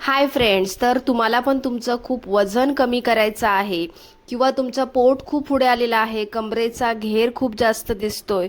Hi friends तर तुम्हाला पण तुमचं खूप वजन कमी करायचं आहे किंवा तुमचं पोट खूप पुढे आलेलं आहे कमरेचा घेर खूप जास्त दिसतोय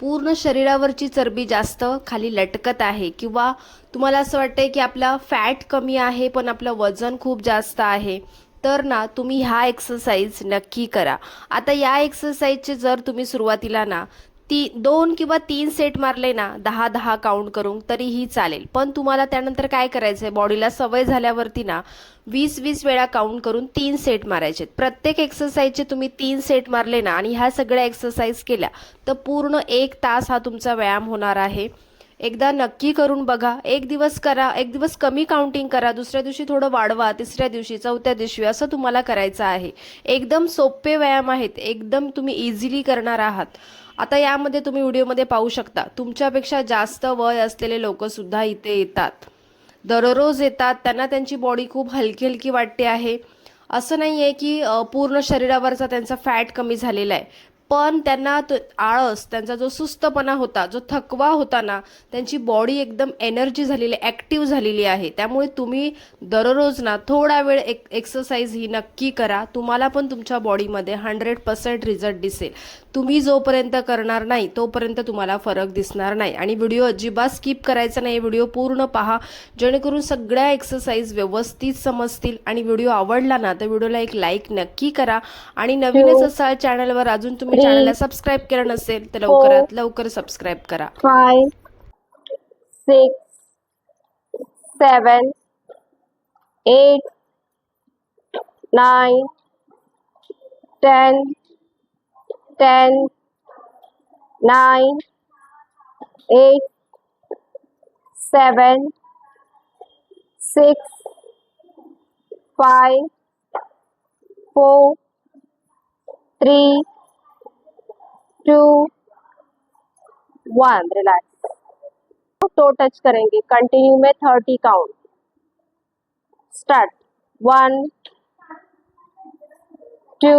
पूर्ण शरीरावरची चरबी जास्त खाली लटकत आहे किंवा तुम्हाला असं वाटतंय की आपला फॅट कमी आहे पण आपलं वजन खूप जास्त आहे तर ना तुम्ही ह्या एक्सरसाइज नक्की करा. आता या एक्सरसाइजचे जर तुम्ही सुरुवातीला ना ती दोन किंवा तीन सेट मारले ना दहा दहा काउंट करून तरीही चालेल. पण तुम्हाला त्यानंतर काय करायचं आहे बॉडीला सवय झाल्यावरती ना वीस वीस वेळा काउंट करून तीन सेट मारायचे. प्रत्येक एक्सरसाइजचे तुम्ही तीन सेट मारले ना आणि ह्या सगळ्या एक्सरसाइज केल्या तर पूर्ण एक तास हा तुमचा व्यायाम होणार आहे. एकदा नक्की करून बघा. एक दिवस करा एक दिवस कमी काउंटिंग करा. दुसऱ्या दिवशी थोडं वाढवा तिसऱ्या दिवशी चौथ्या दिवशी असं तुम्हाला करायचं आहे. एकदम सोपे व्यायाम आहेत. एकदम तुम्ही इझिली करणार आहात. आता यामध्ये तुम्ही व्हिडिओमध्ये पाहू शकता तुमच्यापेक्षा जास्त वय असलेले लोकसुद्धा इथे येतात. दररोज येतात त्यांना त्यांची बॉडी खूप हलकी हलकी वाटते आहे. असं नाही आहे की पूर्ण शरीरावरचा त्यांचा फॅट कमी झालेला आहे. पण त्यांना तो आळस त्यांचा जो सुस्तपणा होता जो थकवा होता ना त्यांची बॉडी एकदम एनर्जी झालेली ॲक्टिव्ह झालेली आहे. त्यामुळे तुम्ही दररोज ना थोडा वेळ एक एक्सरसाइज ही नक्की करा. तुम्हाला पण तुमच्या बॉडीमध्ये हंड्रेड पर्सेंट रिझल्ट दिसेल. तुम्ही जोपर्यंत करणार नाही तोपर्यंत तुम्हाला फरक दिसणार नाही. आणि व्हिडिओ अजिबात स्किप करायचा नाही. व्हिडिओ पूर्ण पहा. जेणेकरून सगळ्या एक्सरसाइज व्यवस्थित समजतील आणि व्हिडिओ आवडला ना तर व्हिडिओला एक लाईक नक्की करा. आणि नवीनच असाल चॅनलवर अजून तुम्ही चॅनलला सबस्क्राईब केलं नसेल तर लवकरात लवकर सबस्क्राईब करा. Five six seven eight nine ten ten nine eight seven six five four three two one relax toe touch करेंगे. कंटिन्यू में thirty count start one two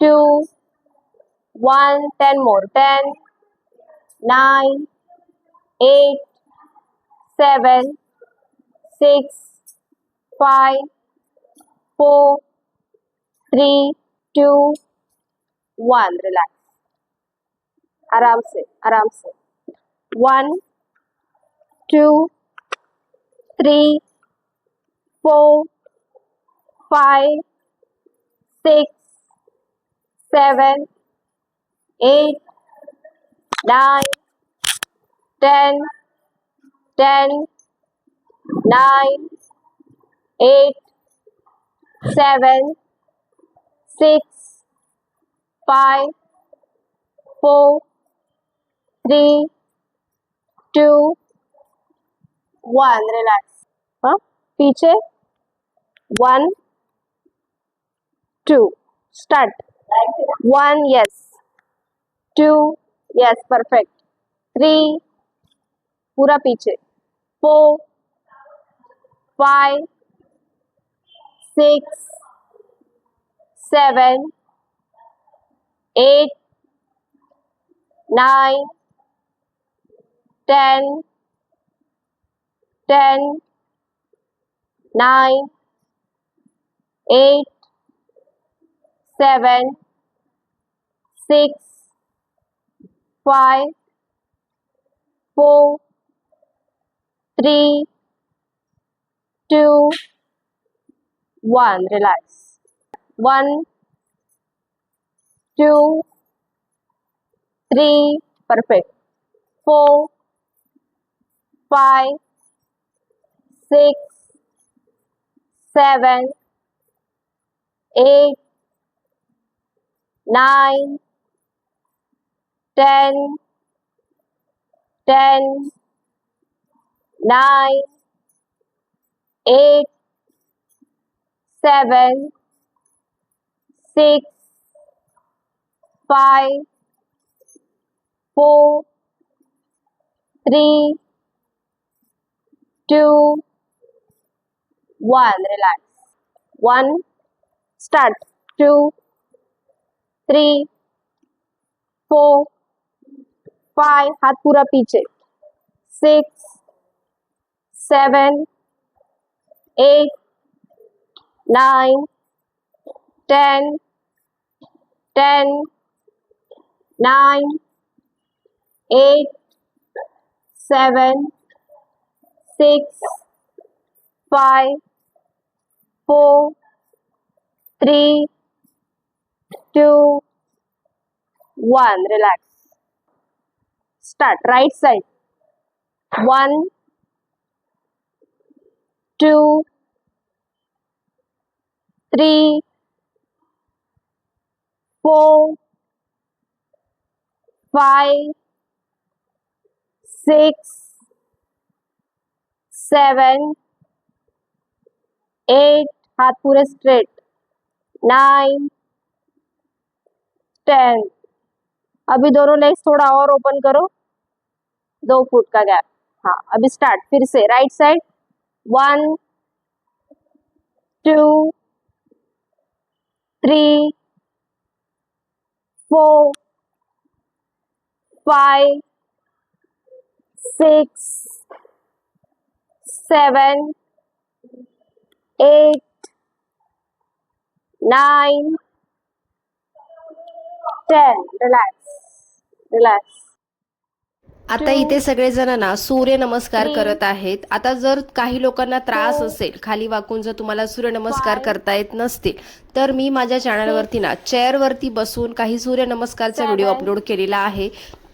two, one. Ten more. Ten, nine, eight, seven, six, five, four, three, two, one. Relax. आराम से आराम से one two three four five six Seven eight nine ten ten nine eight seven six five four three, two, one. Relax. हाँ पीछे one, two. Start. One, yes. Two, yes, perfect. Three, पूरा पीछे. Four, five, six, seven, eight, nine, ten, ten, nine, eight, seven, six, five, four, three, two, one. Relax. One, two, three, perfect. Four, five, six, seven, eight, nine, ten, ten, nine, eight, seven, six, five, four, three, two, one. Relax. One, start. Two, three four five हाथ पूरा पीछे। Six seven eight nine ten ten nine eight seven six five four three two, one. Relax. Start. Right side. One, two, three, four, five, six, seven, eight. हाथ pure straight. Nine. Ten अभी दोनों legs थोड़ा और open करो। दो foot का gap हाँ अभी start फिर से right side one two three four five six seven eight nine, Relax. Relax. आता इथे सगळेजण ना सूर्य नमस्कार three, करत आहेत. आता जर काही लोकांना त्रास असेल खाली वाकून जर तुम्हाला सूर्य नमस्कार five, करता येत नसतील तर मी माझ्या चॅनलवरती ना चेअर वरती बसून काही सूर्य नमस्कारचा व्हिडिओ अपलोड केलेला आहे.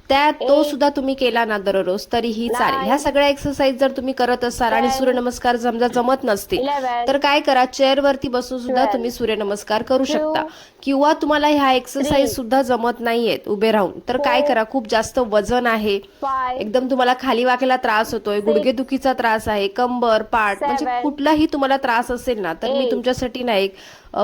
त्या तो सुद्धा तुम्ही केला ना दररोज तरीही चालेल. ह्या सगळ्या एक्सरसाइज जर तुम्ही करत असाल आणि सूर्यनमस्कार समजा जमत नसतील तर काय करा चेअर वरती बसून सुद्धा तुम्ही सूर्यनमस्कार करू शकता. किंवा तुम्हाला ह्या एक्सरसाइज सुद्धा जमत नाहीयेत उभे राहून. तर काय करा खूप जास्त वजन आहे. एकदम तुम्हाला खाली वाकायला त्रास होतोय गुडघेदुखीचा त्रास आहे कंबर पाठ म्हणजे कुठलाही तुम्हाला त्रास असेल ना तर मी तुमच्यासाठी ना एक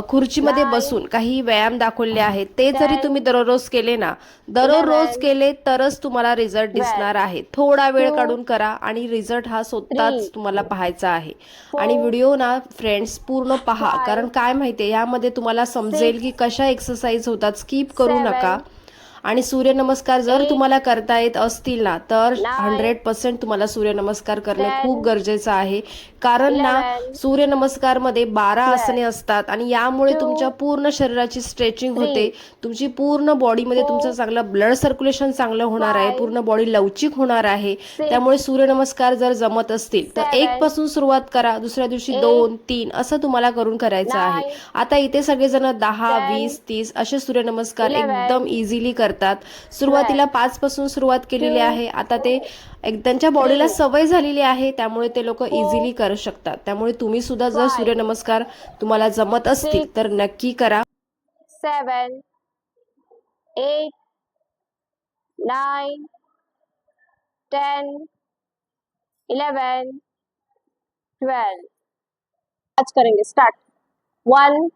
खुर्चीमध्ये बसून काही व्यायाम दाखवले आहेत ते जरी तुम्ही दररोज केले ना दररोज केले तरच तुम्हाला रिझल्ट दिसणार आहे. थोडा वेळ काढून करा आणि रिझल्ट हा स्वतःच तुम्हाला पाहायचा आहे. आणि four, व्हिडिओ ना फ्रेंड्स पूर्ण पहा. कारण काय माहितीये यामध्ये तुम्हाला समजेल की कशा एक्सरसाइज होतात. स्किप करू नका. आणि सूर्यनमस्कार जर तुम्हाला करता येत असतील ना तर हंड्रेड पर्सेंट तुम्हाला सूर्यनमस्कार करणे खूप गरजेचं आहे. कारण ना सूर्यनमस्कारमध्ये बारा आसने असतात आणि यामुळे two, तुमच्या पूर्ण शरीराची स्ट्रेचिंग होते. तुमची पूर्ण बॉडीमध्ये four, तुमचं चांगलं ब्लड सर्क्युलेशन चांगलं होणार आहे. पूर्ण बॉडी लवचिक होणार आहे. त्यामुळे सूर्यनमस्कार जर जमत असतील तर एक पासून सुरुवात करा. दुसऱ्या दिवशी दोन तीन असं तुम्हाला करून करायचं आहे. आता इथे सगळेजण दहा वीस तीस असे सूर्यनमस्कार एकदम इझिली करतात. सुरुवातीला पाच पासून सुरुवात केलेली आहे. आता ते एक त्यांच्या बॉडीला सवय झालेली आहे त्यामुळे ते लोक इझिली करू शकतात. त्यामुळे तुम्ही सुद्धा जर सूर्यनमस्कार तुम्हाला जमत असतील तर नक्की करा. Seven, eight, nine, ten, eleven, twelve. आज करेंगे स्टार्ट वन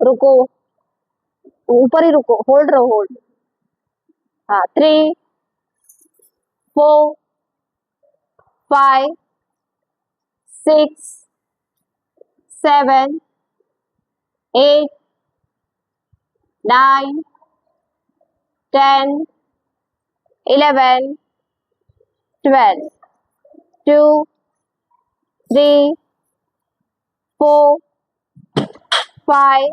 रुको. ऊपर ही रुको होल्ड रहो होल्ड हाँ three four five six seven eight nine ten eleven twelve two three four five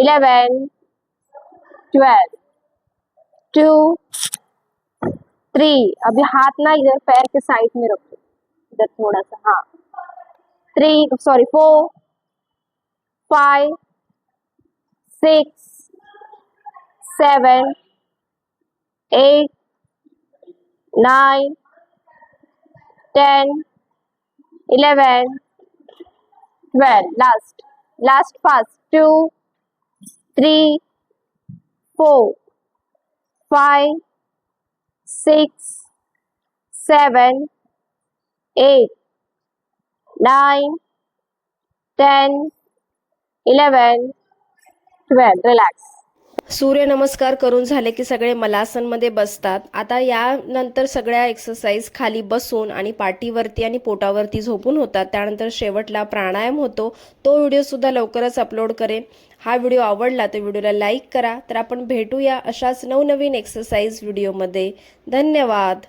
eleven, twelve. Two, three अभी हाथ ना इधर पैर के साइड में रखो. इधर थोड़ा सा हाँ. Three sorry four five six seven eight nine ten eleven twelve last last fast two three four, five, six, seven, eight, nine, ten, eleven, twelve. Relax. सूर्यनमस्कार करून झाले की सगळे मलासनमध्ये बसतात आता यानंतर सगळ्या एक्सरसाइज खाली बसून आणि पाठीवरती आणि पोटावरती झोपून होतात त्यानंतर शेवटला प्राणायाम होतो तो व्हिडिओसुद्धा लवकरच अपलोड करेन हा व्हिडिओ आवडला तर व्हिडिओला लाईक करा. तर आपण भेटूया अशाच नवनवीन एक्सरसाइज व्हिडिओमध्ये धन्यवाद.